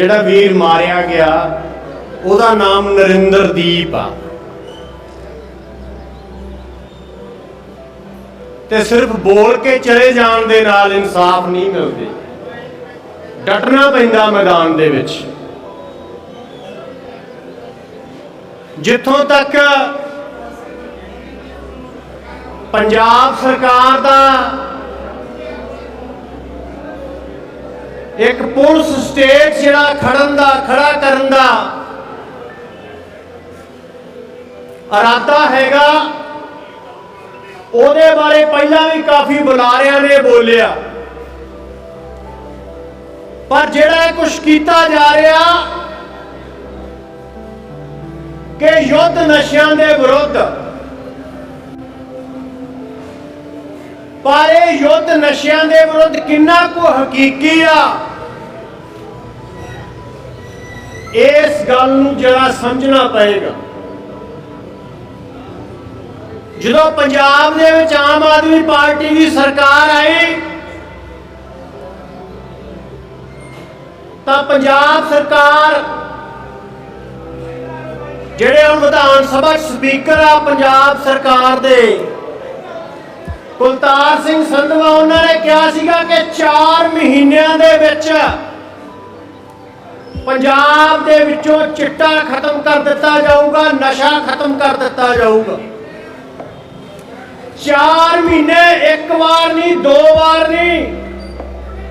ਜਿਹੜਾ ਵੀਰ ਮਾਰਿਆ ਗਿਆ, ਉਹਦਾ ਨਾਮ ਨਰਿੰਦਰਦੀਪ ਆ। ਤੇ ਸਿਰਫ ਬੋਲ ਕੇ ਚਲੇ ਜਾਣ ਦੇ ਨਾਲ ਇਨਸਾਫ ਨਹੀਂ ਮਿਲਦੇ। ਡਟਣਾ ਪੈਂਦਾ ਮੈਦਾਨ ਦੇ ਵਿੱਚ। ਜਿੱਥੋਂ ਤੱਕ ਪੰਜਾਬ ਸਰਕਾਰ ਦਾ ਇੱਕ ਪੁਲਿਸ ਸਟੇਟ ਜਿਹੜਾ ਖੜਨ ਦਾ, ਖੜਾ ਕਰਨ ਦਾ ਇਰਾਦਾ ਹੈਗਾ, ਉਹਦੇ ਬਾਰੇ ਪਹਿਲਾਂ ਵੀ ਕਾਫੀ ਬੁਲਾਰਿਆਂ ਨੇ ਬੋਲਿਆ। ਪਰ ਜਿਹੜਾ ਇਹ ਕੁਝ ਕੀਤਾ ਜਾ ਰਿਹਾ ਕਿ ਯੁੱਧ ਨਸ਼ਿਆਂ ਦੇ ਵਿਰੁੱਧ ਪਰ ਇਹ ਯੁੱਧ ਨਸ਼ਿਆਂ ਦੇ ਵਿਰੁੱਧ ਕਿੰਨਾ ਕੁ ਹਕੀਕੀ ਆ? ਇਸ ਗੱਲ ਨੂੰ ਜਰਾ ਸਮਝਣਾ ਪਏਗਾ। ਜਦੋਂ ਪੰਜਾਬ ਦੇ ਵਿੱਚ ਆਮ ਆਦਮੀ ਪਾਰਟੀ ਦੀ ਸਰਕਾਰ ਆਈ, ਤਾਂ ਪੰਜਾਬ ਸਰਕਾਰ, ਜਿਹੜੇ ਹੁਣ ਵਿਧਾਨ ਸਭਾ ਸਪੀਕਰ ਆ, ਪੰਜਾਬ ਸਰਕਾਰ ਦੇ ਕੁਲਤਾਰ ਸਿੰਘ ਸੰਧਵਾ, ਉਹਨਾਂ ਨੇ ਕਿਹਾ ਸੀਗਾ ਕਿ 4 ਮਹੀਨਿਆਂ ਦੇ ਵਿੱਚ ਪੰਜਾਬ ਦੇ ਵਿੱਚੋਂ ਚਿੱਟਾ ਖਤਮ ਕਰ ਦਿੱਤਾ ਜਾਊਗਾ, ਨਸ਼ਾ ਖਤਮ ਕਰ ਦਿੱਤਾ ਜਾਊਗਾ। 4 ਮਹੀਨੇ ਇੱਕ ਵਾਰ ਨਹੀਂ, ਦੋ ਵਾਰ ਨਹੀਂ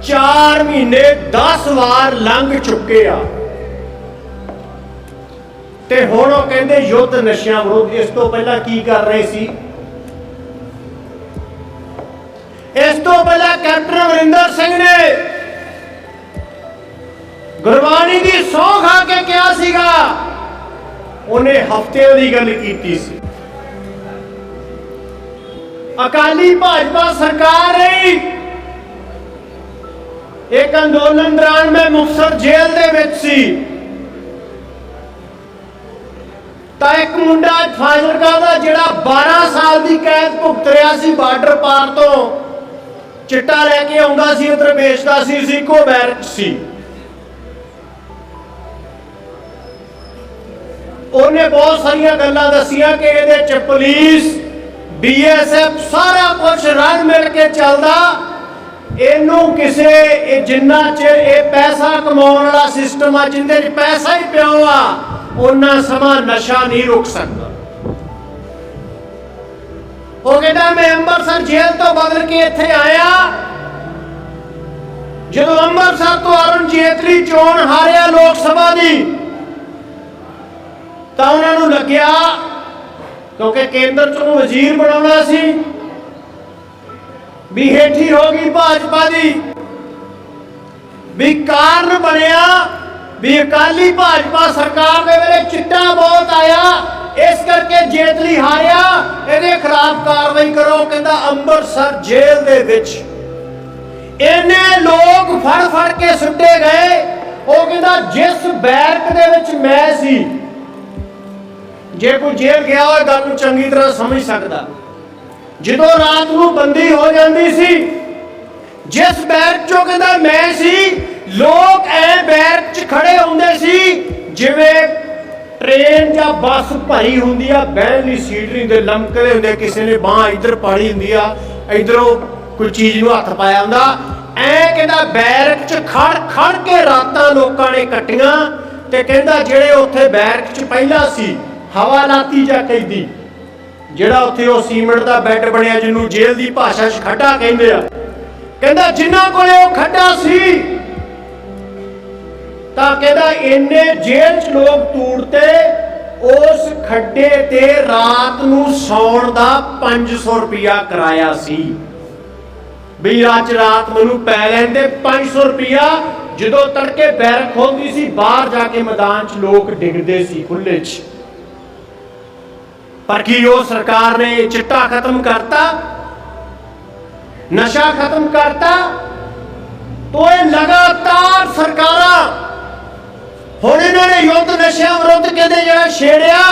4 ਮਹੀਨੇ 10 ਵਾਰ ਲੰਘ ਚੁੱਕੇ ਆ। ਤੇ ਹੁਣ ਉਹ ਕਹਿੰਦੇ, ਯੁੱਧ ਨਸ਼ਿਆਂ ਵਿਰੁੱਧ, ਇਸ ਤੋਂ ਪਹਿਲਾਂ ਕੀ ਕਰ ਰਹੇ ਸੀ? ਇਸ ਤੋਂ ਪਹਿਲਾਂ ਕੈਪਟਨ ਅਮਰਿੰਦਰ ਸਿੰਘ ਨੇ ਗੁਰਬਾਣੀ ਦੀ ਸਹੁੰ ਖਾ ਕੇ ਕਿਹਾ ਸੀਗਾ, ਉਹਨੇ ਹਫ਼ਤੇ ਦੀ ਗੱਲ ਕੀਤੀ ਸੀ। ਅਕਾਲੀ ਭਾਜਪਾ ਸਰਕਾਰ ਰਹੀ। ਇੱਕ ਅੰਦੋਲਨ ਦੌਰਾਨ ਮੈਂ ਮੁਕਤਸਰ ਜੇਲ੍ਹ ਦੇ ਵਿੱਚ ਸੀ। ਤਾਂ ਇੱਕ ਮੁੰਡਾ ਫਾਜ਼ਿਲਕਾ ਦਾ ਜਿਹੜਾ 12 ਸਾਲ ਦੀ ਕੈਦ ਭੁਗਤ ਰਿਹਾ ਸੀ ਬਾਰਡਰ ਪਾਰ ਤੋਂ। ਚਿੱਟਾ ਲੈ ਕੇ ਆਉਂਦਾ ਸੀ, ਉਧਰ ਵੇਚਦਾ ਸੀ ਸੀਕੋ ਬੈਰਕ ਸੀ। ਉਹਨੇ ਬਹੁਤ ਸਾਰੀਆਂ ਗੱਲਾਂ ਦੱਸੀਆਂ ਕਿ ਇਹਦੇ ਚ ਪੁਲਿਸ ਬੀਐਸਐਫ ਸਾਰਾ ਕੁਝ ਰਲ ਮਿਲ ਕੇ ਚੱਲਦਾ। ਇਹਨੂੰ ਕਿਸੇ, ਇਹ ਜਿੰਨਾ ਚਿਰ ਇਹ ਪੈਸਾ ਕਮਾਉਣ ਵਾਲਾ ਸਿਸਟਮ ਆ, ਜਿੰਦੇ 'ਚ ਪੈਸਾ ਹੀ ਪਿਆ ਆ, ਉਹਨਾਂ ਸਮਾਂ ਨਸ਼ਾ ਨਹੀਂ ਰੁਕ ਸਕਦਾ। ਉਹ ਕਹਿੰਦਾ ਮੈਂ ਅੰਮ੍ਰਿਤਸਰ ਜੇਲ੍ਹ ਤੋਂ ਬਦਲ ਕੇ ਇੱਥੇ ਆਇਆ। ਜਦੋਂ ਅੰਮ੍ਰਿਤਸਰ ਤੋਂ ਅਰੁਣ ਜੇਤਲੀ ਚੋਣ ਹਾਰਿਆ ਲੋਕ ਸਭਾ ਦੀ, ਤਾਂ ਉਹਨਾਂ ਨੂੰ ਲੱਗਿਆ ਕਿਉਂਕਿ ਕੇਂਦਰ ਚੋਂ ਵਜ਼ੀਰ ਬਣਾਉਣਾ ਸੀ। ਵੀ ਹੇਠੀ ਹੋ ਗਈ ਭਾਜਪਾ ਦੀ। ਵੀ ਕਾਰਨ ਬਣਿਆ ਵੀ ਅਕਾਲੀ ਭਾਜਪਾ ਸਰਕਾਰ ਦੇ ਵੇਲੇ ਚਿੱਟਾ ਬਹੁਤ ਆਇਆ। ਇਸ ਕਰਕੇ ਜੇਤਲੀ ਹਾਰਿਆ, ਇਹਦੇ ਖਿਲਾਫ ਕਾਰਵਾਈ ਕਰੋ, ਕਹਿੰਦਾ ਅੰਮ੍ਰਿਤਸਰ ਜੇਲ੍ਹ ਦੇ ਵਿੱਚ। ਇਹਨੇ ਲੋਕ ਫੜ ਫੜ ਕੇ ਸੁੱਟੇ ਗਏ। ਉਹ ਕਹਿੰਦਾ ਜਿਸ ਬੈਰਕ ਦੇ ਵਿੱਚ ਮੈਂ ਸੀ, ਜੇ ਕੋਈ ਜੇਲ੍ਹ ਗਿਆ ਹੋਵੇ ਗੱਲ ਨੂੰ ਚੰਗੀ ਤਰ੍ਹਾਂ ਸਮਝ ਸਕਦਾ। ਜਦੋਂ ਰਾਤ ਨੂੰ ਬੰਦੀ ਹੋ ਜਾਂਦੀ ਸੀ, ਜਿਸ ਬੈਰਕ ਚੋਂ ਕਹਿੰਦਾ ਮੈਂ ਸੀ, ਲੋਕ ਐ ਬੈਰਕ 'ਚ ਖੜੇ ਹੁੰਦੇ ਸੀ, ਜਿਵੇਂ ਟ੍ਰੇਨ ਜਾਂ ਬੱਸ ਭਰੀ ਹੁੰਦੀ ਆ, ਬਹਿਣ ਲਈ ਸੀਟ ਨਹੀਂ ਦੇ ਲੰਕਦੇ ਹੁੰਦੇ, ਕਿਸੇ ਨੇ ਬਾਹ ਇੱਧਰ ਪਾੜੀ ਹੁੰਦੀ ਆ, ਇਧਰੋਂ ਕੋਈ ਚੀਜ਼ ਨੂੰ ਹੱਥ ਪਾਇਆ ਹੁੰਦਾ। ਐ ਕਹਿੰਦਾ ਬੈਰਕ 'ਚ ਖੜ ਖੜ ਕੇ ਰਾਤਾਂ ਲੋਕਾਂ ਨੇ ਕੱਟੀਆਂ ਤੇ ਕਹਿੰਦਾ ਜਿਹੜੇ ਉੱਥੇ ਬੈਰਕ 'ਚ ਪਹਿਲਾਂ ਸੀ ਹਵਾਲਾਤੀ ਜਾਂ ਕੈਦੀ ਜਿਹੜਾ ਉੱਥੇ ਉਹ ਸੀਮੈਂਟ ਦਾ ਬੈੱਡ ਬਣਿਆ, ਜਿਹਨੂੰ ਜੇਲ੍ਹ ਦੀ ਭਾਸ਼ਾ 'ਚ ਖੱਡਾ ਕਹਿੰਦੇ ਆ। ਕਹਿੰਦਾ ਜਿਨ੍ਹਾਂ ਕੋਲੇ ਉਹ ਖੱਡਾ ਸੀ ਤਾਂ ਕਹਿੰਦਾ ਇੰਨੇ ਜੇਲ੍ਹ 'ਚ ਲੋਕ ਤੂੜਤੇ, ਉਸ ਖੱਡੇ ਤੇ ਰਾਤ ਨੂੰ ਸੌਣ ਦਾ 500 ਰੁਪਿਆ ਕਰਾਇਆ ਸੀ। ਵੀ ਅੱਜ ਰਾਤ ਮੈਨੂੰ ਪੈ ਲੈਂਦੇ 500 ਰੁਪਿਆ ਜਦੋਂ ਤੜਕੇ ਬੈਰਕ ਹੁੰਦੀ ਸੀ, ਬਾਹਰ ਜਾ ਕੇ ਮੈਦਾਨ 'ਚ ਲੋਕ ਡਿੱਗਦੇ ਸੀ ਖੁੱਲੇ 'ਚ। ਪਰ ਕੀ ਉਹ ਸਰਕਾਰ ਨੇ ਚਿੱਟਾ ਖਤਮ ਕਰਤਾ? ਨਸ਼ਾ ਖਤਮ ਕਰਤਾ? ਤੋ ਇਹ ਲਗਾਤਾਰ ਸਰਕਾਰਾਂ ਹੁਣ ਇਹਨਾਂ ਨੇ ਯੁੱਧ ਨਸ਼ਿਆਂ ਵਿਰੁੱਧ ਕਹਿੰਦੇ ਜਿਹੜਾ ਛੇੜਿਆ,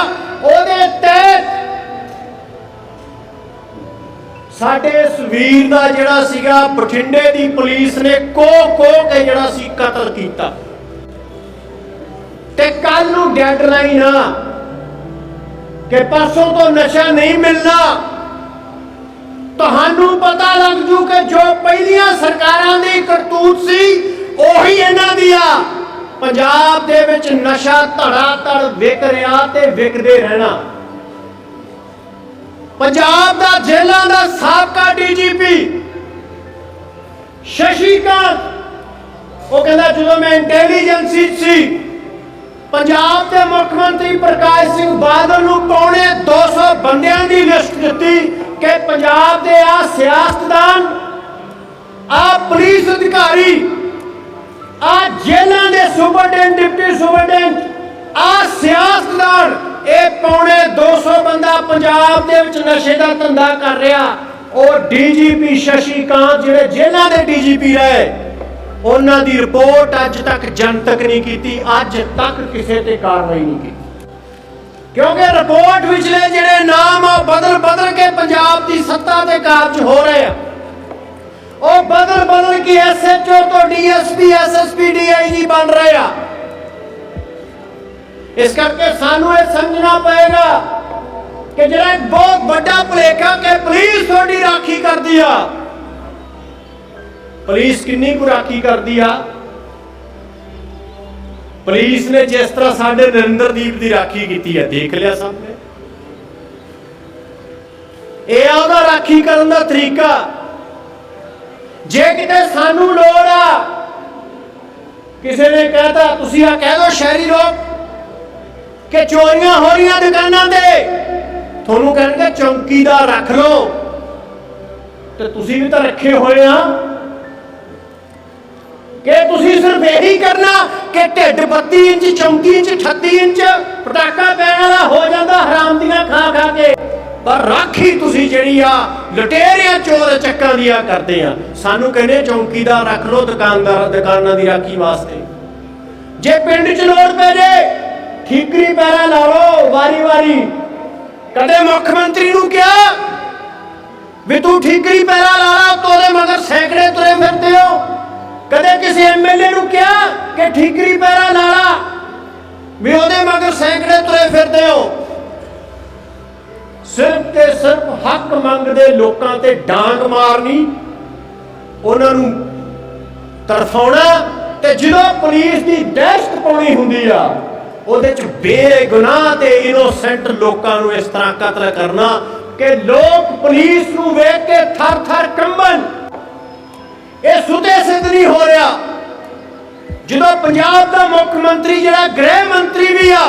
ਉਹਦੇ ਤਹਿਤ ਸਾਡੇ ਇਸ ਵੀਰ ਦਾ ਜਿਹੜਾ ਸੀਗਾ, ਬਠਿੰਡੇ ਦੀ ਪੁਲਿਸ ਨੇ ਕੋ ਕੋ ਕੇ ਜਿਹੜਾ ਸੀ ਕਤਲ ਕੀਤਾ। ਡੈਡਲਾਈਨ ਆ ਕਿ ਪਰਸੋਂ ਤੋਂ ਨਸ਼ਾ ਨਹੀਂ ਮਿਲਣਾ। ਤੁਹਾਨੂੰ ਪਤਾ ਲੱਗ ਜੂ ਕਿ ਜੋ ਪਹਿਲੀਆਂ ਸਰਕਾਰਾਂ ਦੀ ਕਰਤੂਤ ਸੀ, ਉਹੀ ਇਹਨਾਂ ਦੀ ਆ। ਪੰਜਾਬ ਦੇ ਵਿੱਚ ਨਸ਼ਾ ਧੜਾ ਧੜ ਵਿਕ ਰਿਹਾ ਤੇ ਵਿਕਦੇ ਰਹਿਣਾ। ਪੰਜਾਬ ਦਾ ਜੇਲ੍ਹਾਂ ਦਾ ਸਾਬਕਾ ਡੀਜੀਪੀ ਸ਼ਸ਼ੀਕਾਂਤ। ਉਹ ਕਹਿੰਦਾ, ਜਦੋਂ ਮੈਂ ਇੰਟੈਲੀਜੈਂਸੀ ਸੀ, ਪੰਜਾਬ ਦੇ ਮੁੱਖ ਮੰਤਰੀ ਪ੍ਰਕਾਸ਼ ਸਿੰਘ ਬਾਦਲ ਨੂੰ ਪੌਣੇ 200 ਬੰਦਿਆਂ ਦੀ ਲਿਸਟ ਦਿੱਤੀ ਕਿ ਪੰਜਾਬ ਦੇ ਆ ਸਿਆਸਤਦਾਨ ਆ ਪੁਲਿਸ ਅਧਿਕਾਰੀ ਆ ਜੇਲ੍ਹਾਂ ਦੇ ਸੁਪਰਡੈਂਟ, ਡਿਪਟੀ ਸੁਪਰਡੈਂਟ, ਆ ਸਿਆਸਤਦਾਨ, ਇਹ ਪੌਣੇ 200 ਬੰਦਾ ਪੰਜਾਬ ਦੇ ਵਿੱਚ ਨਸ਼ੇ ਦਾ ਧੰਦਾ ਕਰ ਰਿਹਾ। ਉਹ ਡੀਜੀਪੀ ਸ਼ਸ਼ੀਕਾਂਤ, ਜਿਹੜੇ ਜੇਲ੍ਹਾਂ ਦੇ ਡੀਜੀਪੀ ਰਹੇ, ਉਹਨਾਂ ਦੀ ਰਿਪੋਰਟ ਅੱਜ ਤੱਕ ਜਨਤਕ ਨਹੀਂ ਕੀਤੀ, ਅੱਜ ਤੱਕ ਕਿਸੇ ਤੇ ਕਾਰਵਾਈ ਨਹੀਂ ਕੀਤੀ। ਕਿਉਂਕਿ ਰਿਪੋਰਟ ਵਿਚਲੇ ਜਿਹੜੇ ਨਾਮ ਆ ਬਦਲ ਬਦਲ ਕੇ ਪੰਜਾਬ ਦੀ ਸੱਤਾ ਤੇ ਕਾਬਜ ਹੋ ਰਹੇ ਆ। ਉਹ ਬਦਲ ਬਦਲ ਕੇ ਐਸਐਚਓ ਤੋਂ ਡੀਐਸਪੀ ਐਸਐਸਪੀ ਡੀਆਈਜੀ ਬਣ ਰਹੇ ਆ। ਇਸ ਕਰਕੇ ਸਾਨੂੰ ਇਹ ਸਮਝਣਾ ਪਏਗਾ ਕਿ ਜਿਹੜਾ ਇੱਕ ਬਹੁਤ ਵੱਡਾ ਭੁਲੇਖਾ ਕਿ ਪੁਲਿਸ ਤੁਹਾਡੀ ਰਾਖੀ ਕਰਦੀ ਆ। ਪੁਲਿਸ ਕਿੰਨੀ ਕੁ ਰਾਖੀ ਕਰਦੀ ਆ? ਪੁਲਿਸ ਨੇ ਜਿਸ ਤਰ੍ਹਾਂ ਸਾਡੇ ਨਰਿੰਦਰਦੀਪ ਦੀ ਰਾਖੀ ਕੀਤੀ ਹੈ ਦੇਖ ਲਿਆ ਸਾਹਮਣੇ। ਇਹ ਆ ਉਹਦਾ ਰਾਖੀ ਕਰਨ ਦਾ ਤਰੀਕਾ। ਜੇ ਕਿਤੇ ਸਾਨੂੰ ਲੋੜ ਆ, ਕਿਸੇ ਨੇ ਕਹਤਾ, ਤੁਸੀਂ ਆ ਕਹਿ ਦਿਓ ਸ਼ਹਿਰੀ ਲੋਕ, ਕਿ ਚੋਰੀਆਂ ਹੋ ਰਹੀਆਂ ਦੁਕਾਨਾਂ ਤੇ, ਤੁਹਾਨੂੰ ਕਹਿਣਗੇ ਚੌਂਕੀਦਾਰ ਰੱਖ ਲਓ। ਤੇ ਤੁਸੀਂ ਵੀ ਤਾਂ ਰੱਖੇ ਹੋਏ ਆ। ਕਿ ਤੁਸੀਂ ਸਿਰਫ ਇਹੀ ਕਰਨਾ ਕਿ ਢਿੱਡ 32 ਇੰਚ 34 ਇੰਚ 38 ਇੰਚ, ਪਟਾਕਾ ਪੈਣ ਵਾਲਾ ਹੋ ਜਾਂਦਾ, ਹਰਾਮ ਪਰ ਰਾਖੀ ਤੁਸੀਂ ਜਿਹੜੀ ਆ, ਲਟੇਰਿਆਂ ਚੋਰ ਚੱਕਾਂ ਦੀਆਂ ਕਰਦੇ ਆ। ਸਾਨੂੰ ਕਹਿੰਦੇ ਚੌਂਕੀਦਾਰ ਰੱਖ ਲਓ, ਦੁਕਾਨਦਾਰ ਦੁਕਾਨਾਂ ਦੀ ਰਾਖੀ ਵਾਸਤੇ। ਜੇ ਪਿੰਡ 'ਚ ਲੋੜ ਪੈ ਜੇ, ਠੀਕਰੀ ਪੈਰਾ ਲਾ ਲਓ, ਵਾਰੀ ਵਾਰੀ। ਕਦੇ ਮੁੱਖ ਮੰਤਰੀ ਨੂੰ ਕਿਹਾ ਵੀ ਤੂੰ ਠੀਕਰੀ ਪੈਰਾ ਲਾ ਲਾ ਤੋਦੇ ਮਗਰ ਸੈਂਕੜੇ ਤੁਰੇ ਫਿਰਦੇ ਹੋ। ਕਦੇ ਕਿਸੇ ਐਮਐਲਏ ਨੂੰ ਕਿਹਾ ਕਿ ਠੀਕਰੀ ਪੈਰਾ ਲਾ ਲਾ, ਵੀ ਉਹਦੇ ਮਗਰ ਸੈਂਕੜੇ ਤੁਰੇ ਫਿਰਦੇ ਹੋ। ਸਿਰਫ ਤੇ ਸਿਰਫ ਹੱਕ ਮੰਗਦੇ ਲੋਕਾਂ ਤੇ ਡਾਂਗ ਮਾਰਨੀ, ਉਹਨਾਂ ਨੂੰ ਤਰਫਾਉਣਾ ਤੇ ਜਦੋਂ ਪੁਲਿਸ ਦੀ ਦਹਿਸ਼ਤ ਪਾਉਣੀ ਹੁੰਦੀ ਆ, ਉਹਦੇ ਚ ਬੇਗੁਨਾਹ ਤੇ ਇਨੋਸੈਂਟ ਲੋਕਾਂ ਨੂੰ ਇਸ ਤਰ੍ਹਾਂ ਕਤਲ ਕਰਨਾ ਕਿ ਲੋਕ ਪੁਲਿਸ ਨੂੰ ਵੇਖ ਕੇ ਥਰ ਥਰ ਕੰਬਣ। ਇਹ ਸੁਤੇ ਸਿੱਧ ਨਹੀਂ ਹੋ ਰਿਹਾ। ਜਦੋਂ ਪੰਜਾਬ ਦਾ ਮੁੱਖ ਮੰਤਰੀ, ਜਿਹੜਾ ਗ੍ਰਹਿ ਮੰਤਰੀ ਵੀ ਆ,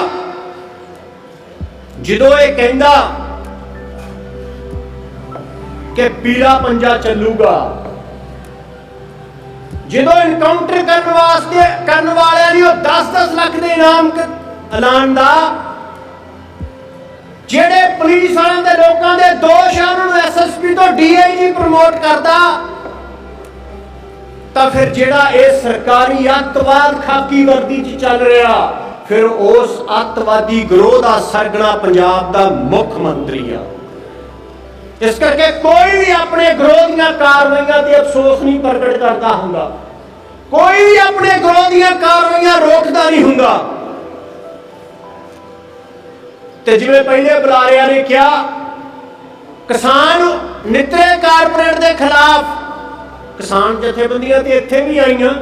ਜਦੋਂ ਇਹ ਕਹਿੰਦਾ ਕਿ ਪੀਲਾ ਪੰਜਾ ਚੱਲੂਗਾ। ਜਦੋਂ ਇਨਕਾਊਂਟਰ ਕਰਨ ਵਾਸਤੇ ਕਰਨ ਵਾਲਿਆਂ ਲਈ ਉਹ 10-10 ਲੱਖ ਦੇ ਇਨਾਮ ਐਲਾਨ ਦਾ, ਜਿਹੜੇ ਪੁਲਿਸ ਵਾਲਿਆਂ ਦੇ ਲੋਕਾਂ ਦੇ ਦੋਸ਼ ਆ, ਉਹਨਾਂ ਨੂੰ ਐਸਐਸਪੀ ਤੋਂ ਡੀਆਈਜੀ ਪ੍ਰਮੋਟ ਕਰਦਾ, ਤਾਂ ਫਿਰ ਜਿਹੜਾ ਇਹ ਸਰਕਾਰੀ ਅੱਤਵਾਦ ਖਾਕੀ ਵਰਦੀ 'ਚ ਚੱਲ ਰਿਹਾ, ਫਿਰ ਉਸ ਅੱਤਵਾਦੀ ਗਰੋਹ ਦਾ ਸਰਗਣਾ ਪੰਜਾਬ ਦਾ ਮੁੱਖ ਮੰਤਰੀ ਆ। ਇਸ ਕਰਕੇ ਕੋਈ ਵੀ ਆਪਣੇ ਗਰੋਹ ਦੀਆਂ ਕਾਰਵਾਈਆਂ ਤੇ ਅਫਸੋਸ ਨਹੀਂ ਪ੍ਰਗਟ ਕਰਦਾ ਹੁੰਦਾ। ਕੋਈ ਵੀ ਆਪਣੇ ਗਰੋਹ ਦੀਆਂ ਕਾਰਵਾਈਆਂ ਰੋਕਦਾ ਨਹੀਂ ਹੁੰਦਾ। ਤੇ ਜਿਵੇਂ ਪਹਿਲੇ ਬੁਲਾਰਿਆਂ ਨੇ ਕਿਹਾ, ਕਿਸਾਨ ਨਿਤਰੇ ਕਾਰਪੋਰੇਟ ਦੇ ਖਿਲਾਫ, ਕਿਸਾਨ ਜਥੇਬੰਦੀਆਂ ਤੇ ਇੱਥੇ ਵੀ ਆਈਆਂ।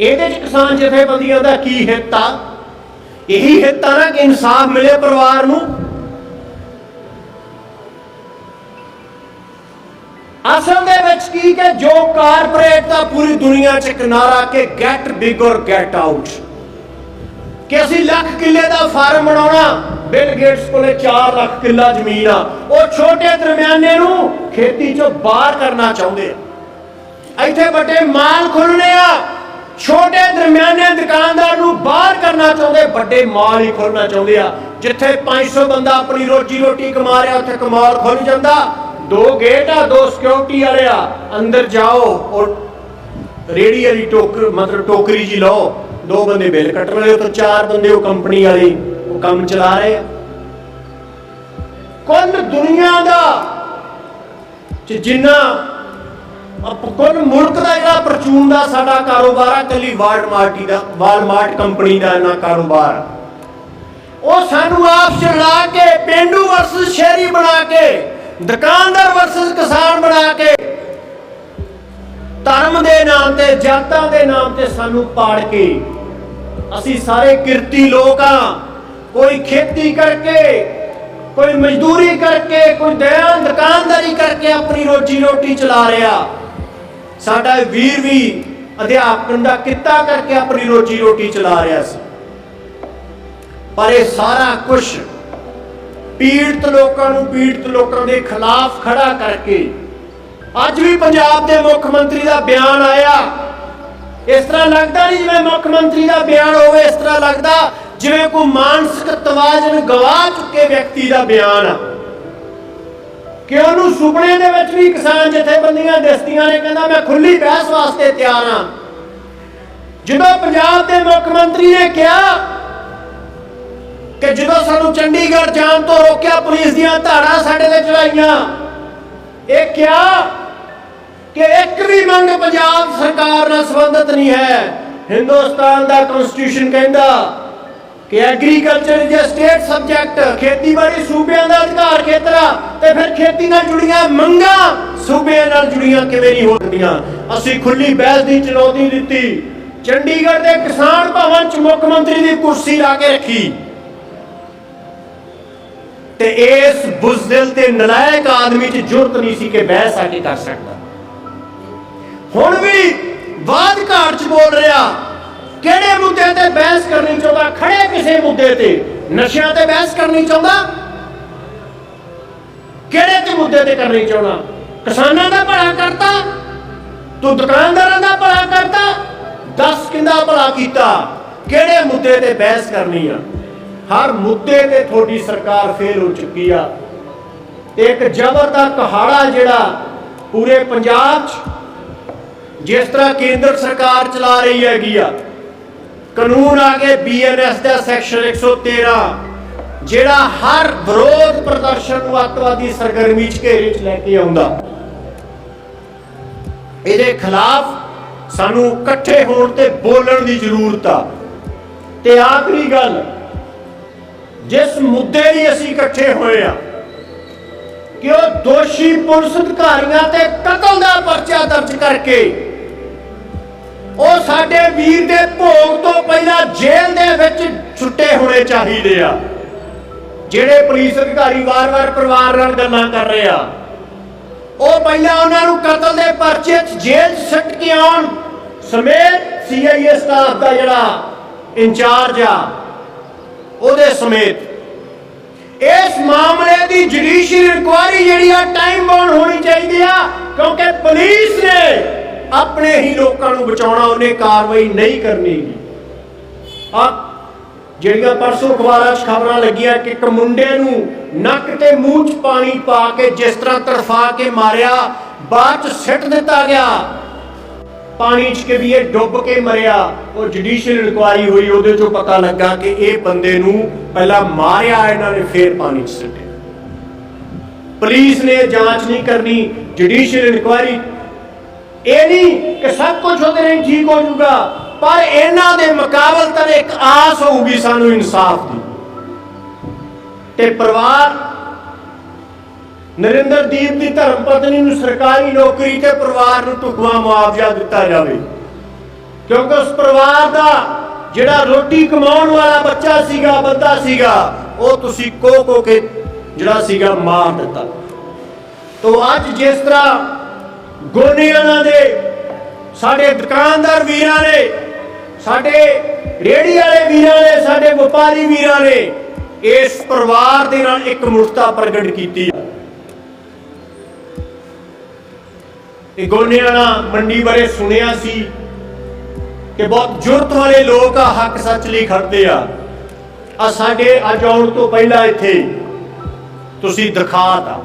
ਇਹਦੇ ਚ ਕਿਸਾਨ ਜਥੇਬੰਦੀਆਂ ਦਾ ਕੀ ਹਿੱਤ ਆ? ਇਹੀ ਹਿੱਤ ਆ ਨਾ ਕਿ ਇਨਸਾਫ ਮਿਲੇ ਪਰਿਵਾਰ ਨੂੰ। ਅਸਲ ਦੇ ਵਿੱਚ ਕੀ ਕਿ ਜੋ ਕਾਰਪੋਰੇਟ ਦਾ ਪੂਰੀ ਦੁਨੀਆ 'ਚ ਇੱਕ ਕਿ get big or get out ਕਿ ਅਸੀਂ ਲੱਖ ਕਿੱਲੇ ਦਾ ਫਾਰਮ ਬਣਾਉਣਾ ਬਿਲ ਗੇਟਸ ਕੋਲੇ 4 ਲੱਖ ਕਿੱਲਾ ਜ਼ਮੀਨ ਆ। ਉਹ ਛੋਟੇ ਦਰਮਿਆਨੇ ਨੂੰ ਖੇਤੀ 'ਚੋਂ ਬਾਹਰ ਕਰਨਾ ਚਾਹੁੰਦੇ ਆ। ਇੱਥੇ ਵੱਡੇ ਮਾਲ ਖੋਲਣੇ ਆ, ਛੋਟੇ ਦਰਮਿਆਨੇ ਦੁਕਾਨਦਾਰ ਨੂੰ ਬਾਹਰ ਕਰਨਾ ਚਾਹੁੰਦੇ, ਵੱਡੇ ਮਾਲ ਹੀ ਖੋਲਣਾ ਚਾਹੁੰਦੇ ਆ। ਜਿੱਥੇ 500 ਬੰਦਾ ਆਪਣੀ ਰੋਜੀ ਰੋਟੀ ਕਮਾ ਰਿਹਾ, ਉੱਥੇ ਕਮਾਲ ਖੁੱਲ ਜਾਂਦਾ। ਦੋ ਗੇਟ ਆ, ਦੋ ਸਿਕਿਉਰਿਟੀ ਵਾਲੇ ਆ। ਅੰਦਰ ਜਾਓ ਔਰ ਰੇੜੀ ਵਾਲੀ ਟੋਕਰ, ਮਤਲਬ ਟੋਕਰੀ ਜੀ ਲਓ। ਦੋ ਬੰਦੇ ਬਿੱਲ ਕੱਟਣ ਵਾਲੇ ਉੱਥੇ ਚਾਰ ਬੰਦੇ ਉਹ ਕੰਪਨੀ ਵਾਲੇ, ਉਹ ਕੰਮ ਚਲਾ ਰਹੇ ਆ। ਕੁੱਲ ਦੁਨੀਆ ਦਾ ਚ ਜਿੰਨਾ ਕੁੱਲ ਮੁਲਕ ਦਾ ਜਿਹੜਾ ਪਰਚੂਨ ਦਾ ਸਾਡਾ ਕਾਰੋਬਾਰ ਆ, ਕੱਲੀ ਵਾਲਮਾਰਟ ਦਾ ਵਾਲਮਾਰਟ ਕੰਪਨੀ ਦਾ ਇਹਨਾਂ ਕਾਰੋਬਾਰ। ਉਹ ਸਾਨੂੰ ਆਪ ਚੜਾ ਕੇ, ਪਿੰਡੂ ਵਰਸਸ ਸ਼ਹਿਰੀ ਬਣਾ ਕੇ ਦੁਕਾਨਦਾਰ ਵਰਸਸ ਕਿਸਾਨ ਬਣਾ ਕੇ ਧਰਮ ਦੇ ਨਾਮ ਤੇ, ਜਾਤਾਂ ਦੇ ਨਾਮ ਤੇ ਸਾਨੂੰ ਪਾੜ ਕੇ ਅਸੀਂ ਸਾਰੇ ਕਿਰਤੀ ਲੋਕ ਆ। ਕੋਈ ਖੇਤੀ ਕਰਕੇ, ਕੋਈ ਮਜ਼ਦੂਰੀ ਕਰਕੇ, ਕੋਈ ਦਇਆ, ਦੁਕਾਨਦਾਰੀ ਕਰਕੇ ਆਪਣੀ ਰੋਜੀ ਰੋਟੀ ਚਲਾ ਰਿਹਾ। ਸਾਡਾ ਵੀਰ ਵੀ ਅਧਿਆਪਨ ਦਾ ਕਿੱਤਾ ਕਰਕੇ ਆਪਣੀ ਰੋਜੀ ਰੋਟੀ ਚਲਾ ਰਿਹਾ ਸੀ। ਪਰ ਇਹ ਸਾਰਾ ਕੁਝ ਪੀੜਤ ਲੋਕਾਂ ਨੂੰ ਪੀੜਤ ਲੋਕਾਂ ਦੇ ਖਿਲਾਫ ਖੜਾ ਕਰਕੇ ਅੱਜ ਵੀ ਪੰਜਾਬ ਦੇ ਮੁੱਖ ਮੰਤਰੀ ਦਾ ਬਿਆਨ ਆਇਆ। ਇਸ ਤਰ੍ਹਾਂ ਲੱਗਦਾ ਨਹੀਂ ਜਿਵੇਂ ਮੁੱਖ ਮੰਤਰੀ ਦਾ ਬਿਆਨ ਹੋਵੇ, ਇਸ ਤਰ੍ਹਾਂ ਲੱਗਦਾ ਜਿਵੇਂ ਕੋਈ ਮਾਨਸਿਕ ਤਵਾਜ਼ਨ ਗਵਾ ਚੁੱਕੇ ਵਿਅਕਤੀ ਦਾ ਬਿਆਨ ਆ। ਕਿ ਉਹਨੂੰ ਸੁਪਨੇ ਦੇ ਵਿੱਚ ਵੀ ਕਿਸਾਨ ਜਥੇਬੰਦੀਆਂ ਦਿਸਦੀਆਂ ਨੇ, ਕਹਿੰਦਾ ਮੈਂ ਖੁੱਲੀ ਬਹਿਸ ਵਾਸਤੇ ਤਿਆਰ ਹਾਂ। ਜਦੋਂ ਪੰਜਾਬ ਦੇ ਮੁੱਖ ਮੰਤਰੀ ਨੇ ਕਿਹਾ ਕਿ ਜਦੋਂ ਸਾਨੂੰ ਚੰਡੀਗੜ੍ਹ ਜਾਣ ਤੋਂ ਰੋਕਿਆ ਪੁਲਿਸ ਦੀਆਂ ਧਾੜਾਂ ਸਾਡੇ ਤੇ ਚੜਾਈਆਂ, ਇਹ ਕਿਹਾ ਕਿ ਇੱਕ ਵੀ ਮੰਗ ਪੰਜਾਬ ਸਰਕਾਰ ਨਾਲ ਸੰਬੰਧਿਤ ਨਹੀਂ ਹੈ। ਹਿੰਦੁਸਤਾਨ ਦਾ ਕਨਸਟੀਟਿਊਸ਼ਨ ਕਹਿੰਦਾ ਕਿ agriculture is a state subject ਖੇਤੀਬਾੜੀ ਸੂਬਿਆਂ ਦਾ ਅਧਿਕਾਰ ਖੇਤਰ ਆ, ਤੇ ਫਿਰ ਖੇਤੀ ਨਾਲ ਜੁੜੀਆਂ ਮੰਗਾਂ ਸੂਬਿਆਂ ਨਾਲ ਜੁੜੀਆਂ ਕਿਵੇਂ ਨਹੀਂ ਹੋ ਸਕਦੀਆਂ? ਅਸੀਂ ਖੁੱਲੀ ਬਹਿਸ ਦੀ ਚੁਣੌਤੀ ਦਿੱਤੀ। ਚੰਡੀਗੜ੍ਹ ਦੇ ਕਿਸਾਨ ਭਵਨ ਚ ਮੁੱਖ ਮੰਤਰੀ ਦੀ ਕੁਰਸੀ ਲਾ ਕੇ ਰੱਖੀ। ਤੇ ਇਸ ਬੁਜ਼ਦਿਲ ਤੇ ਨਲਾਇਕ ਆਦਮੀ 'ਚ ਜੁਰਤ ਨਹੀਂ ਸੀ ਕਿ ਬਹਿਸ ਆ ਕੇ ਕਰ ਸਕਦਾ। ਹੁਣ ਵੀ ਬਾਦ ਘਾਟ 'ਚ ਬੋਲ ਰਿਹਾ, ਕਿਹੜੇ ਮੁੱਦੇ ਤੇ ਬਹਿਸ ਕਰਨੀ ਚਾਹੁੰਦਾ? ਖੜੇ ਕਿਸੇ ਮੁੱਦੇ ਤੇ। ਨਸ਼ਿਆਂ ਤੇ ਬਹਿਸ ਕਰਨੀ ਚਾਹੁੰਦਾ? ਕਿਹੜੇ ਤੇ ਮੁੱਦੇ ਤੇ ਕਰਨੀ ਚਾਹੁੰਦਾ? ਕਿਸਾਨਾਂ ਦਾ ਭਲਾ ਕਰਤਾ? ਤੂੰ ਦੁਕਾਨਦਾਰਾਂ ਦਾ ਭਲਾ ਕਰਤਾ? ਦੱਸ ਕਿੰਦਾ ਭਲਾ ਕੀਤਾ? ਕਿਹੜੇ ਮੁੱਦੇ ਤੇ ਬਹਿਸ ਕਰਨੀ ਆ? ਹਰ ਮੁੱਦੇ ਤੇ ਤੁਹਾਡੀ ਸਰਕਾਰ ਫੇਲ ਹੋ ਚੁੱਕੀ ਆ। ਤੇ ਇੱਕ ਜ਼ਬਰ ਦਾ ਕਹਾੜਾ ਜਿਹੜਾ ਪੂਰੇ ਪੰਜਾਬ 'ਚ ਜਿਸ ਤਰ੍ਹਾਂ ਕੇਂਦਰ ਸਰਕਾਰ ਚਲਾ ਰਹੀ ਹੈਗੀ ਆ, ਕਾਨੂੰਨ ਆ ਗਏ ਬੀਐਨਐਸ ਦਾ ਸੈਕਸ਼ਨ 113 ਜਿਹੜਾ ਹਰ ਵਿਰੋਧ ਪ੍ਰਦਰਸ਼ਨ ਨੂੰ ਅੱਤਵਾਦੀ ਸਰਗਰਮੀ 'ਚ ਘੇਰੇ 'ਚ ਲੈ ਕੇ ਆਉਂਦਾ। ਇਹਦੇ ਖਿਲਾਫ ਸਾਨੂੰ ਇਕੱਠੇ ਹੋਣ ਤੇ ਬੋਲਣ ਦੀ ਜ਼ਰੂਰਤ ਆ। ਤੇ ਆਖਰੀ ਗੱਲ ਜਿਸ ਮੁੱਦੇ ਲਈ ਅਸੀਂ ਇਕੱਠੇ ਹੋਏ ਆ, ਕਿ ਉਹ ਦੋਸ਼ੀ ਪੁਲਿਸ ਅਧਿਕਾਰੀਆਂ ਤੇ ਕਤਲ ਦਾ ਪਰਚਾ ਦਰਜ ਕਰਕੇ ਉਹ ਸਾਡੇ ਵੀਰ ਦੇ ਭੋਗ ਤੋਂ ਪਹਿਲਾਂ ਜੇਲ੍ਹ ਦੇ ਵਿੱਚ ਛੁੱਟੇ ਹੋਣੇ ਚਾਹੀਦੇ ਆ, ਜਿਹੜੇ ਪੁਲਿਸ ਅਧਿਕਾਰੀ ਵਾਰ-ਵਾਰ ਪਰਿਵਾਰ ਨਾਲ ਗੱਲਾਂ ਕਰ ਰਹੇ ਆ। ਉਹ ਪਹਿਲਾਂ ਉਹਨਾਂ ਨੂੰ ਕਤਲ ਦੇ ਪਰਚੇ 'ਚ ਜੇਲ੍ਹ 'ਚ ਸੱਟ ਕੇ ਆਉਣ ਸਮੇਤ ਸੀਆਈਏ ਸਟਾਫ ਦਾ ਜਿਹੜਾ ਇੰਚਾਰਜ ਆ ਸਮੇਤ। ਇਸ ਮਾਮਲੇ ਦੀ ਜੁਡੀਸ਼ੀਅਲ ਇਨਕੁਆਇਰੀ ਜਿਹੜੀ ਆ ਟਾਈਮ ਬਾਉਂਡ ਹੋਣੀ ਚਾਹੀਦੀ ਆ, ਕਿਉਂਕਿ ਪੁਲਿਸ ਨੇ ਆਪਣੇ ਹੀ ਲੋਕਾਂ ਨੂੰ ਬਚਾਉਣਾ, ਉਹਨੇ ਕਾਰਵਾਈ ਨਹੀਂ ਕਰਨੀ ਆ, ਜਿਹੜੀਆਂ ਪਰਸੋਂ ਅਖਬਾਰਾਂ 'ਚ ਖਬਰਾਂ ਲੱਗੀਆਂ ਕਿ ਇੱਕ ਮੁੰਡੇ ਨੂੰ ਨੱਕ ਤੇ ਮੂੰਹ 'ਚ ਪਾਣੀ ਪਾ ਕੇ ਜਿਸ ਤਰ੍ਹਾਂ ਤੜਫਾ ਕੇ ਮਾਰਿਆ, ਬਾਅਦ 'ਚ ਸਿੱਟ ਦਿੱਤਾ ਗਿਆ। ਪਾਣੀ 'ਚ ਕਿ ਵੀ ਇਹ ਡੁੱਬ ਕੇ ਮਰਿਆ ਉਹ ਜੁਡੀਸ਼ੀਅਲ ਇਨਕੁਆਇਰੀ ਹੋਈ, ਉਹਦੇ 'ਚੋਂ ਪਤਾ ਲੱਗਾ ਕਿ ਇਹ ਬੰਦੇ ਨੂੰ ਪਹਿਲਾਂ ਮਾਰਿਆ, ਇਹਨਾਂ ਨੇ ਫੇਰ ਪਾਣੀ 'ਚ ਸਿੱਟਿਆ। ਪੁਲਿਸ ਨੇ ਜਾਂਚ ਨਹੀਂ ਕਰਨੀ ਜੁਡੀਸ਼ੀਅਲ ਇਨਕੁਆਇਰੀ ਇਹ ਨਹੀਂ ਕਿ ਸਭ ਕੁਝ ਉਹਦੇ ਨਾਲ ਠੀਕ ਹੋ ਜਾਊਗਾ, ਪਰ ਇਹਨਾਂ ਦੇ ਮੁਕਾਬਲਤਨ ਇੱਕ ਆਸ ਹੋਊਗੀ ਸਾਨੂੰ ਇਨਸਾਫ ਦੀ। ਤੇ ਪਰਿਵਾਰ ਨਰਿੰਦਰਦੀਪ ਦੀ ਧਰਮ ਪਤਨੀ ਨੂੰ ਸਰਕਾਰੀ ਨੌਕਰੀ ਤੇ ਪਰਿਵਾਰ ਨੂੰ ਢੁਕਵਾਂ ਮੁਆਵਜ਼ਾ ਦਿੱਤਾ ਜਾਵੇ। ਕਿਉਂਕਿ ਉਸ ਪਰਿਵਾਰ ਦਾ ਜਿਹੜਾ ਰੋਟੀ ਕਮਾਉਣ ਵਾਲਾ ਬੱਚਾ ਸੀਗਾ, ਬੰਦਾ ਸੀਗਾ, ਉਹ ਤੁਸੀਂ ਕੋ ਕੋ ਕੇ ਜਿਹੜਾ ਸੀਗਾ ਮਾਰ ਦਿੱਤਾ। ਤੋਂ ਅੱਜ ਜਿਸ ਤਰ੍ਹਾਂ ਗੋਨਿਆਣਾ ਦੇ ਸਾਡੇ ਦੁਕਾਨਦਾਰ ਵੀਰਾਂ ਨੇ, ਸਾਡੇ ਰੇੜੀ ਵਾਲੇ ਵੀਰਾਂ ਨੇ, ਸਾਡੇ ਵਪਾਰੀ ਵੀਰਾਂ ਨੇ ਇਸ ਪਰਿਵਾਰ ਦੇ ਨਾਲ ਇੱਕ ਮੁਰਤਾ ਪ੍ਰਗਟ ਕੀਤੀ ਹੈ ਗੋਨਿਆਣਾ ਮੰਡੀ ਬਾਰੇ ਸੁਣਿਆ ਸੀ ਕਿ ਬਹੁਤ ਜੁਰਤ ਵਾਲੇ ਲੋਕ ਆ, ਹੱਕ ਸੱਚ ਲਈ ਖੜਦੇ ਆ। ਆ ਸਾਡੇ ਅੱਜ ਆਉਣ ਤੋਂ ਪਹਿਲਾਂ ਇੱਥੇ ਤੁਸੀਂ ਦਿਖਾਤਾ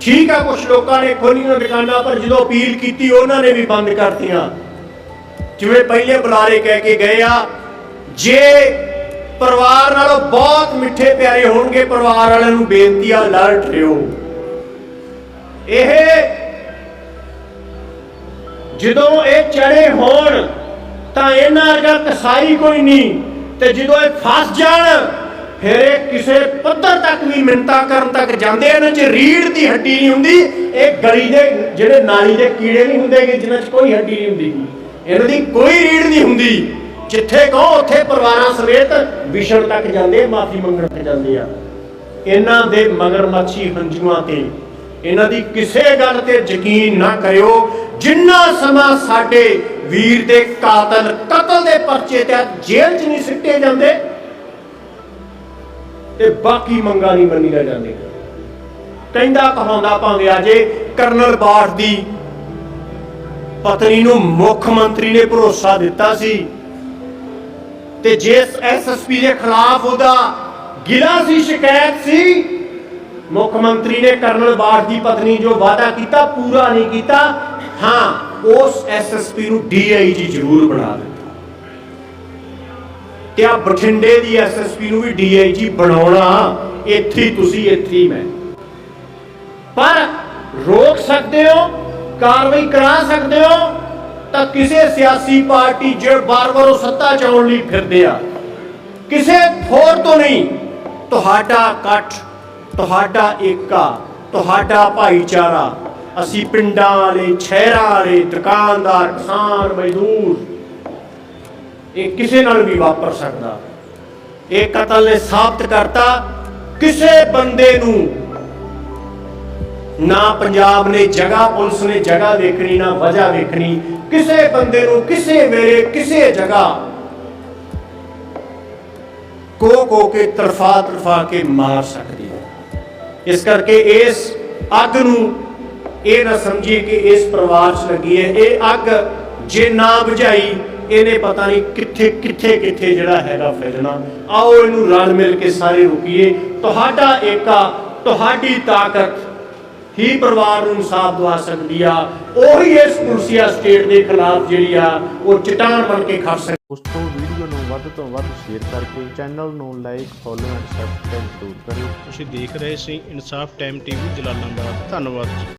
ਠੀਕ ਆ ਕੁਝ ਲੋਕਾਂ ਨੇ ਖੋਲੀਆਂ ਦੁਕਾਨਾਂ, ਪਰ ਜਦੋਂ ਅਪੀਲ ਕੀਤੀ, ਉਹਨਾਂ ਨੇ ਵੀ ਬੰਦ ਕਰਤੀਆਂ। ਜਿਵੇਂ ਪਹਿਲੇ ਬੁਲਾਰੇ ਕਹਿ ਕੇ ਗਏ ਆ, ਜੇ ਪਰਿਵਾਰ ਨਾਲੋਂ ਬਹੁਤ ਮਿੱਠੇ ਪਿਆਰੇ ਹੋਣਗੇ, ਪਰਿਵਾਰ ਵਾਲਿਆਂ ਨੂੰ ਬੇਨਤੀ ਆ ਅਲਰਟ ਰਿਓ ਇਹ ਜਦੋਂ ਇਹ ਚੜੇ ਹੋਣ, ਤਾਂ ਇਹਨਾਂ ਵਰਗਾ ਕਸਾਈ ਕੋਈ ਨਹੀਂ। ਤੇ ਜਦੋਂ ਇਹ ਫਸ ਜਾਣ, ਫਿਰ ਇਹ ਕਿਸੇ ਪੱਧਰ ਤੱਕ ਵੀ ਮਿੰਤਾ ਕਰਨ ਤੱਕ ਜਾਂਦੇ ਇਹਨਾਂ 'ਚ ਰੀੜ ਦੀ ਹੱਡੀ ਨਹੀਂ ਹੁੰਦੀ। ਇਹ ਗਲੀ ਦੇ ਜਿਹੜੇ ਨਾਲੀ ਦੇ ਕੀੜੇ ਨਹੀਂ ਹੁੰਦੇ ਕਿ ਜਿਨ੍ਹਾਂ 'ਚ ਕੋਈ ਹੱਡੀ ਨਹੀਂ ਹੁੰਦੀ। ਇਹਨਾਂ ਦੀ ਕੋਈ ਰੀੜ ਨਹੀਂ ਹੁੰਦੀ। ਜਿੱਥੇ ਕਹੋ, ਉੱਥੇ ਪਰਿਵਾਰਾਂ ਸਮੇਤ ਵਿਛੜ ਤੱਕ ਜਾਂਦੇ ਮਾਫੀ ਮੰਗਣ ਤੱਕ ਜਾਂਦੇ ਆ। ਇਹਨਾਂ ਦੇ ਮਗਰਮੱਛੀ ਹੰਝੂਆਂ ਤੇ ਇਹਨਾਂ ਦੀ ਕਿਸੇ ਗੱਲ ਤੇ ਯਕੀਨ ਨਾ ਕਰਿਓ। ਜਿੰਨਾ ਸਮਾਂ ਸਾਡੇ ਵੀਰ ਦੇ ਕਾਤਲ, ਕਤਲ ਦੇ ਪਰਚੇ ਤੇ ਜੇਲ੍ਹ 'ਚ ਨਹੀਂ ਸਿੱਟੇ ਜਾਂਦੇ, ਤੇ ਬਾਕੀ ਮੰਗਾਂ ਨਹੀਂ ਮੰਨੀਆਂ ਜਾਂਦੀਆਂ। ਕਹਿੰਦਾ ਕਹਾਉਂਦਾ ਭਾਵੇਂ ਅਜੇ ਕਰਨਲ ਬਾਠ ਦੀ ਪਤਨੀ ਨੂੰ ਮੁੱਖ ਮੰਤਰੀ ਨੇ ਭਰੋਸਾ ਦਿੱਤਾ ਸੀ, ਤੇ ਜਿਸ ਐਸਐਸਪੀ ਦੇ ਖਿਲਾਫ ਉਹਦਾ ਗਿਲਾ ਸੀ, ਸ਼ਿਕਾਇਤ ਸੀ, ਮੁੱਖ ਮੰਤਰੀ ਨੇ ਕਰਨਲ ਬਾਠ ਦੀ ਪਤਨੀ ਜੋ ਵਾਅਦਾ ਕੀਤਾ, ਪੂਰਾ ਨਹੀਂ ਕੀਤਾ ਹਾਂ, ਉਸ ਐਸਐਸਪੀ ਨੂੰ ਡੀਆਈਜੀ ਜ਼ਰੂਰ ਬਣਾ ਦਿੱਤਾ ਤੇ ਆ ਬਠਿੰਡੇ ਦੀ ਐਸਐਸਪੀ ਨੂੰ ਵੀ ਡੀਆਈਜੀ ਬਣਾਉਣਾ, ਇੱਥੇ ਹੀ ਤੁਸੀਂ, ਇੱਥੇ ਮੈਂ। ਪਰ ਰੋਕ ਸਕਦੇ ਹੋ, ਕਾਰਵਾਈ ਕਰਾ ਸਕਦੇ ਹੋ, ਤਾਂ ਕਿਸੇ ਸਿਆਸੀ ਪਾਰਟੀ ਜਿਹੜੇ ਬਾਰ-ਬਾਰ ਉਹ ਸੱਤਾ ਚਾਉਣ ਲਈ ਫਿਰਦੇ ਆ, ਕਿਸੇ ਹੋਰ ਤੋਂ ਨਹੀਂ, ਤੁਹਾਡਾ ਇਕੱਠ, ਤੁਹਾਡਾ ਏਕਾ, ਤੁਹਾਡਾ ਭਾਈਚਾਰਾ ਅਸੀਂ ਪਿੰਡਾਂ ਵਾਲੇ, ਸ਼ਹਿਰਾਂ ਵਾਲੇ, ਦੁਕਾਨਦਾਰ, ਕਿਸਾਨ, ਮਜ਼ਦੂਰ, ਇਹ ਕਿਸੇ ਨਾਲ ਵੀ ਵਾਪਰ ਸਕਦਾ। ਇਹ ਕਤਲ ਨੇ ਸਾਬਤ ਕਰਤਾ। ਕਿਸੇ ਬੰਦੇ ਨੂੰ ਨਾ ਪੰਜਾਬ ਨੇ ਜਗ੍ਹਾ, ਪੁਲਿਸ ਨੇ ਜਗ੍ਹਾ ਵੇਖਣੀ ਨਾ ਵਜ੍ਹਾ ਵੇਖਣੀ ਕਿਸੇ ਬੰਦੇ ਨੂੰ ਕਿਸੇ ਵੇਲੇ, ਕਿਸੇ ਜਗ੍ਹਾ ਕੋ ਕੋ ਕੇ ਤਰਫਾ ਤਰਫਾ ਕੇ ਮਾਰ ਸਕਦੀ ਹੈ। ਇਸ ਕਰਕੇ ਇਸ ਅੱਗ ਨੂੰ ਇਹ ਨਾ ਸਮਝੀਏ ਕਿ ਇਸ ਪਰਿਵਾਰ 'ਚ ਲੱਗੀ ਹੈ। ਇਹ ਅੱਗ ਜੇ ਨਾ ਬੁਝਾਈ ਇਹਨੇ ਪਤਾ ਨਹੀਂ ਕਿੱਥੇ ਕਿੱਥੇ ਕਿੱਥੇ ਜਿਹੜਾ ਹੈਗਾ ਫੈਲਣਾ। ਆਓ ਇਹਨੂੰ ਰਲ ਮਿਲ ਕੇ ਸਾਰੇ ਰੁਕੀਏ। ਤੁਹਾਡਾ ਏਕਾ ਤੁਹਾਡੀ ਤਾਕਤ ਹੀ ਪਰਿਵਾਰ ਨੂੰ ਇਨਸਾਫ ਦਵਾ ਸਕਦੀ ਆ। ਉਹੀ ਇਸ ਪੁਲਸੀਆ ਸਟੇਟ ਦੇ ਖਿਲਾਫ ਜਿਹੜੀ ਆ ਉਹ ਚਟਾਨ ਬਣ ਕੇ ਖੜ ਸਕਦੀ। ਉਸ ਤੋਂ ਵੀਡੀਓ ਨੂੰ ਵੱਧ ਤੋਂ ਵੱਧ ਸ਼ੇਅਰ ਕਰਕੇ ਚੈਨਲ ਨੂੰ ਲਾਈਕ ਫੋਲੋ ਐਂਡ ਸਬਸਕ੍ਰਾਈਬ ਜ਼ਰੂਰ ਕਰਿਓ। ਤੁਸੀਂ ਦੇਖ ਰਹੇ ਸੀ ਇਨਸਾਫ ਟਾਈਮ ਟੀਵੀ ਜਲਾਲਾਬਾਦ। ਧੰਨਵਾਦ ਜੀ।